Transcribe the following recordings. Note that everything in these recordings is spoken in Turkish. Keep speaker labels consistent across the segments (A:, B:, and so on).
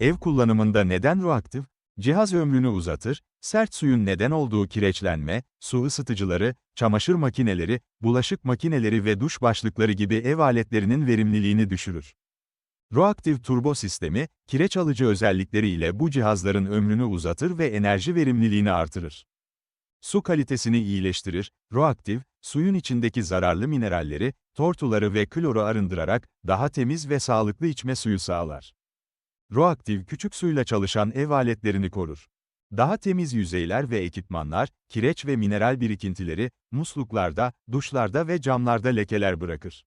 A: Ev kullanımında neden RoActive? Cihaz ömrünü uzatır, sert suyun neden olduğu kireçlenme, su ısıtıcıları, çamaşır makineleri, bulaşık makineleri ve duş başlıkları gibi ev aletlerinin verimliliğini düşürür. RoActive turbo sistemi, kireç alıcı özellikleri ile bu cihazların ömrünü uzatır ve enerji verimliliğini artırır. Su kalitesini iyileştirir, RoActive, suyun içindeki zararlı mineralleri, tortuları ve kloru arındırarak daha temiz ve sağlıklı içme suyu sağlar. RoActive küçük suyla çalışan ev aletlerini korur. Daha temiz yüzeyler ve ekipmanlar, kireç ve mineral birikintileri, musluklarda, duşlarda ve camlarda lekeler bırakır.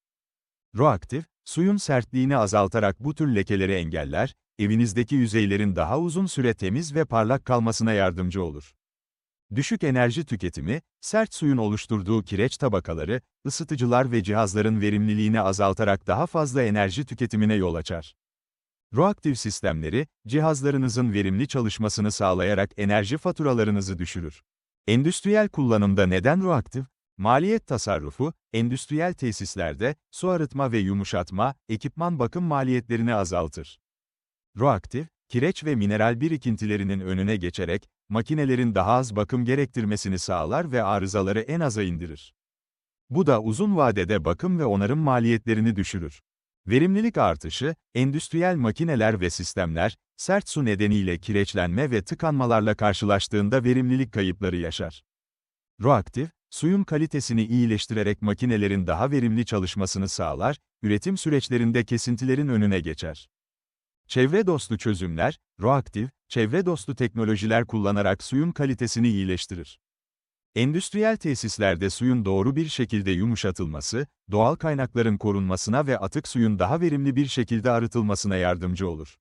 A: RoActive, suyun sertliğini azaltarak bu tür lekeleri engeller, evinizdeki yüzeylerin daha uzun süre temiz ve parlak kalmasına yardımcı olur. Düşük enerji tüketimi, sert suyun oluşturduğu kireç tabakaları, ısıtıcılar ve cihazların verimliliğini azaltarak daha fazla enerji tüketimine yol açar. RoActive sistemleri, cihazlarınızın verimli çalışmasını sağlayarak enerji faturalarınızı düşürür. Endüstriyel kullanımda neden RoActive? Maliyet tasarrufu, endüstriyel tesislerde, su arıtma ve yumuşatma, ekipman bakım maliyetlerini azaltır. RoActive, kireç ve mineral birikintilerinin önüne geçerek, makinelerin daha az bakım gerektirmesini sağlar ve arızaları en aza indirir. Bu da uzun vadede bakım ve onarım maliyetlerini düşürür. Verimlilik artışı, endüstriyel makineler ve sistemler, sert su nedeniyle kireçlenme ve tıkanmalarla karşılaştığında verimlilik kayıpları yaşar. RoActive, suyun kalitesini iyileştirerek makinelerin daha verimli çalışmasını sağlar, üretim süreçlerinde kesintilerin önüne geçer. Çevre dostu çözümler, RoActive, çevre dostu teknolojiler kullanarak suyun kalitesini iyileştirir. Endüstriyel tesislerde suyun doğru bir şekilde yumuşatılması, doğal kaynakların korunmasına ve atık suyun daha verimli bir şekilde arıtılmasına yardımcı olur.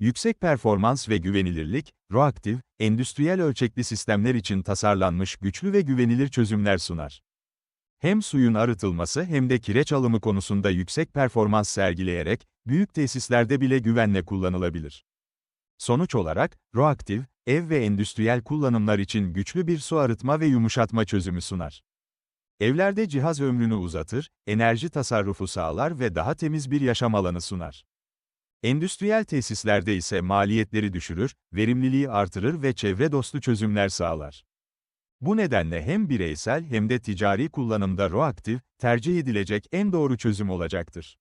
A: Yüksek performans ve güvenilirlik, RoActive, endüstriyel ölçekli sistemler için tasarlanmış güçlü ve güvenilir çözümler sunar. Hem suyun arıtılması hem de kireç alımı konusunda yüksek performans sergileyerek, büyük tesislerde bile güvenle kullanılabilir. Sonuç olarak, RoActive, ev ve endüstriyel kullanımlar için güçlü bir su arıtma ve yumuşatma çözümü sunar. Evlerde cihaz ömrünü uzatır, enerji tasarrufu sağlar ve daha temiz bir yaşam alanı sunar. Endüstriyel tesislerde ise maliyetleri düşürür, verimliliği artırır ve çevre dostu çözümler sağlar. Bu nedenle hem bireysel hem de ticari kullanımda RoActive, tercih edilecek en doğru çözüm olacaktır.